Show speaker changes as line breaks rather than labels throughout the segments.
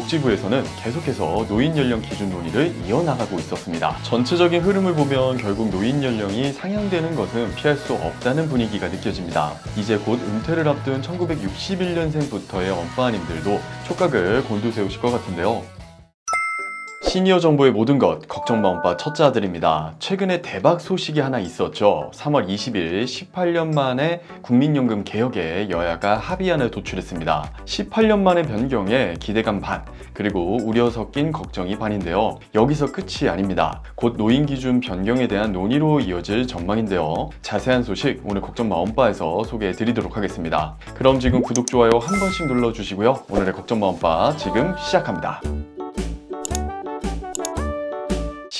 복지부에서는 계속해서 노인 연령 기준 논의를 이어나가고 있었습니다. 전체적인 흐름을 보면 결국 노인 연령이 상향되는 것은 피할 수 없다는 분위기가 느껴집니다. 이제 곧 은퇴를 앞둔 1961년생부터의 엄빠님들도 촉각을 곤두세우실 것 같은데요. 시니어 정보의 모든 것 걱정 마 엄빠 첫째 아들입니다. 최근에 대박 소식이 하나 있었죠. 3월 20일 18년 만에 국민연금 개혁에 여야가 합의안을 도출했습니다. 18년 만의 변경에 기대감 반 그리고 우려 섞인 걱정이 반인데요. 여기서 끝이 아닙니다. 곧 노인 기준 변경에 대한 논의로 이어질 전망인데요. 자세한 소식 오늘 걱정 마 엄빠에서 소개해 드리도록 하겠습니다. 그럼 지금 구독 좋아요 한 번씩 눌러 주시고요. 오늘의 걱정 마 엄빠 지금 시작합니다.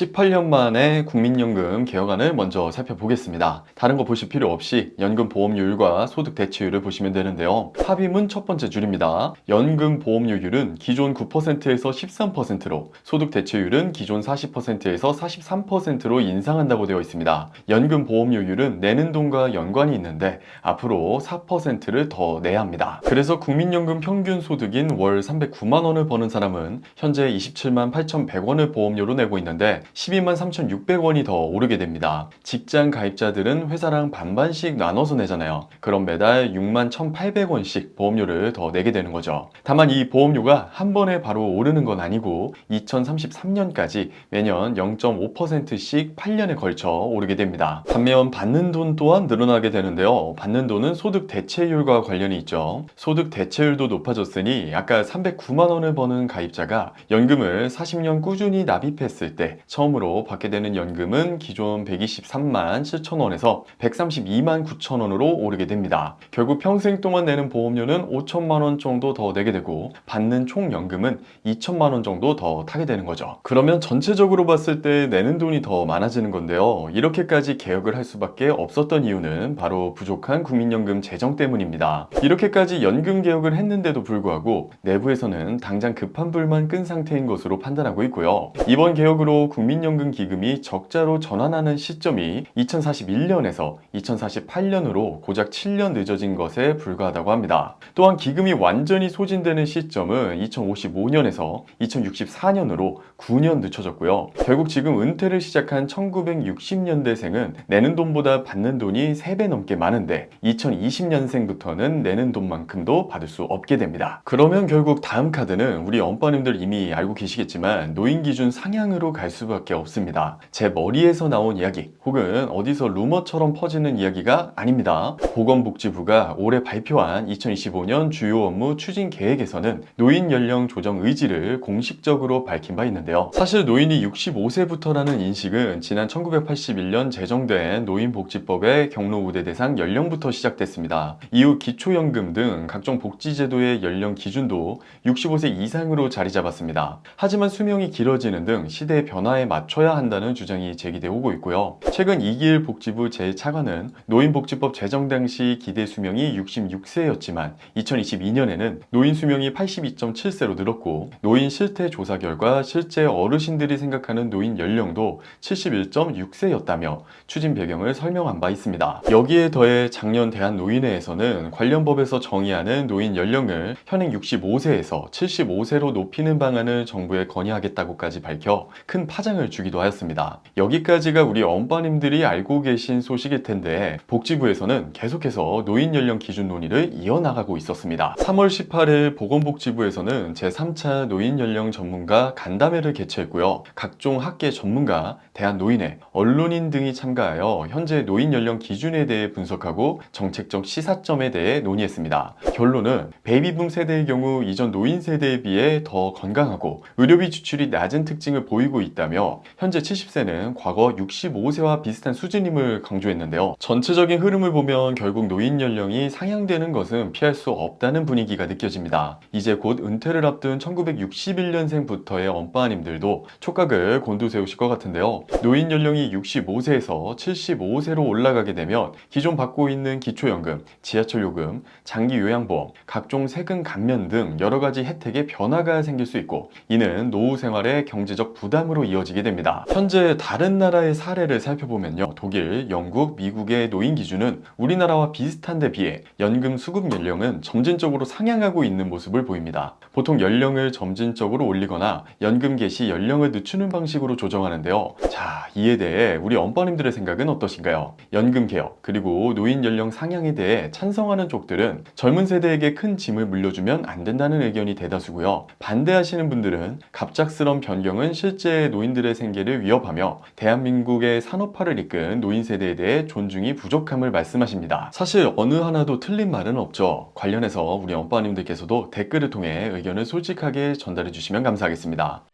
18년 만에 국민연금 개혁안을 먼저 살펴보겠습니다. 다른 거 보실 필요 없이 연금 보험료율과 소득 대체율을 보시면 되는데요. 합의문 첫 번째 줄입니다. 연금 보험료율은 기존 9%에서 13%로 소득 대체율은 기존 40%에서 43%로 인상한다고 되어 있습니다. 연금 보험료율은 내는 돈과 연관이 있는데 앞으로 4%를 더 내야 합니다. 그래서 국민연금 평균 소득인 월 309만 원을 버는 사람은 현재 27만 8,100원을 보험료로 내고 있는데 12만 3,600원이 더 오르게 됩니다. 직장 가입자들은 회사랑 반반씩 나눠서 내잖아요. 그럼 매달 6만 1,800원씩 보험료를 더 내게 되는 거죠. 다만 이 보험료가 한 번에 바로 오르는 건 아니고 2033년까지 매년 0.5%씩 8년에 걸쳐 오르게 됩니다. 반면 받는 돈 또한 늘어나게 되는데요. 받는 돈은 소득 대체율과 관련이 있죠. 소득 대체율도 높아졌으니 아까 309만 원을 버는 가입자가 연금을 40년 꾸준히 납입했을 때 처음으로 받게 되는 연금은 기존 123만 7천 원에서 132만 9천 원으로 오르게 됩니다. 결국 평생 동안 내는 보험료는 5천만 원 정도 더 내게 되고 받는 총 연금은 2천만 원 정도 더 타게 되는 거죠. 그러면 전체적으로 봤을 때 내는 돈이 더 많아지는 건데요. 이렇게까지 개혁을 할 수밖에 없었던 이유는 바로 부족한 국민연금 재정 때문입니다. 이렇게까지 연금 개혁을 했는데도 불구하고 내부에서는 당장 급한 불만 끈 상태인 것으로 판단하고 있고요. 이번 개혁으로 국민연금 기금이 적자로 전환하는 시점이 2041년에서 2048년으로 고작 7년 늦어진 것에 불과하다고 합니다. 또한 기금이 완전히 소진되는 시점은 2055년에서 2064년으로 9년 늦춰졌고요. 결국 지금 은퇴를 시작한 1960년대생은 내는 돈보다 받는 돈이 3배 넘게 많은데 2020년생부터는 내는 돈만큼도 받을 수 없게 됩니다. 그러면 결국 다음 카드는 우리 엄빠님들 이미 알고 계시겠지만 노인 기준 상향으로 갈 수밖에 없습니다. 제 머리에서 나온 이야기 혹은 어디서 루머처럼 퍼지는 이야기가 아닙니다. 보건복지부가 올해 발표한 2025년 주요 업무 추진 계획에서는 노인 연령 조정 의지를 공식적으로 밝힌 바 있는데요. 사실 노인이 65세부터라는 인식은 지난 1981년 제정된 노인복지법의 경로 우대 대상 연령부터 시작됐습니다. 이후 기초연금 등 각종 복지제도의 연령 기준도 65세 이상으로 자리 잡았습니다. 하지만 수명이 길어지는 등 시대의 변화에 맞춰야 한다는 주장이 제기돼 오고 있고요. 최근 이기일 복지부 제4관은 노인복지법 제정 당시 기대 수명이 66세였지만 2022년에는 노인 수명이 82.7세로 늘었고 노인 실태 조사 결과 실제 어르신들이 생각하는 노인 연령도 71.6세였다며 추진 배경을 설명한 바 있습니다. 여기에 더해 작년 대한노인회에서는 관련 법에서 정의하는 노인 연령을 현행 65세에서 75세로 높이는 방안을 정부에 건의하겠다고까지 밝혀 큰 파장 을 주기도 하였습니다. 여기까지가 우리 엄빠님들이 알고 계신 소식일 텐데 복지부에서는 계속해서 노인 연령 기준 논의를 이어나가고 있었습니다. 3월 18일 보건복지부에서는 제3차 노인 연령 전문가 간담회를 개최했고요. 각종 학계 전문가, 대한노인회, 언론인 등이 참가하여 현재 노인 연령 기준에 대해 분석하고 정책적 시사점에 대해 논의했습니다. 결론은 베이비붐 세대의 경우 이전 노인 세대에 비해 더 건강하고 의료비 지출이 낮은 특징을 보이고 있다며 현재 70세는 과거 65세와 비슷한 수준임을 강조했는데요. 전체적인 흐름을 보면 결국 노인 연령이 상향되는 것은 피할 수 없다는 분위기가 느껴집니다. 이제 곧 은퇴를 앞둔 1961년생부터의 엄빠님들도 촉각을 곤두세우실 것 같은데요. 노인 연령이 65세에서 75세로 올라가게 되면 기존 받고 있는 기초연금, 지하철 요금, 장기 요양보험, 각종 세금 감면 등 여러 가지 혜택에 변화가 생길 수 있고 이는 노후 생활의 경제적 부담으로 이어지는 이루어지게 됩니다. 현재 다른 나라의 사례를 살펴보면요. 독일, 영국, 미국의 노인 기준은 우리나라와 비슷한데 비해 연금 수급 연령은 점진적으로 상향하고 있는 모습을 보입니다. 보통 연령을 점진적으로 올리거나 연금 개시 연령을 늦추는 방식으로 조정하는데요. 자, 이에 대해 우리 언버님들의 생각은 어떠신가요? 연금 개혁 그리고 노인 연령 상향에 대해 찬성하는 쪽들은 젊은 세대에게 큰 짐을 물려주면 안 된다는 의견이 대다수고요. 반대하시는 분들은 갑작스런 변경은 실제 노인들 의 생계를 위협하며 대한민국의 산업화를 이끈 노인 세대에 대해 존중이 부족함을 말씀하십니다. 사실 어느 하나도 틀린 말은 없죠. 관련해서 우리 언빠님들께서도 댓글을 통해 의견을 솔직하게 전달해 주시면 감사하겠습니다.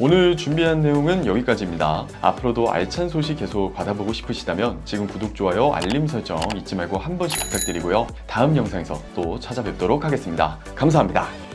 오늘 준비한 내용은 여기까지입니다. 앞으로도 알찬 소식 계속 받아보고 싶으시다면 지금 구독, 좋아요, 알림 설정 잊지 말고 한 번씩 부탁드리고요. 다음 영상에서 또 찾아뵙도록 하겠습니다. 감사합니다.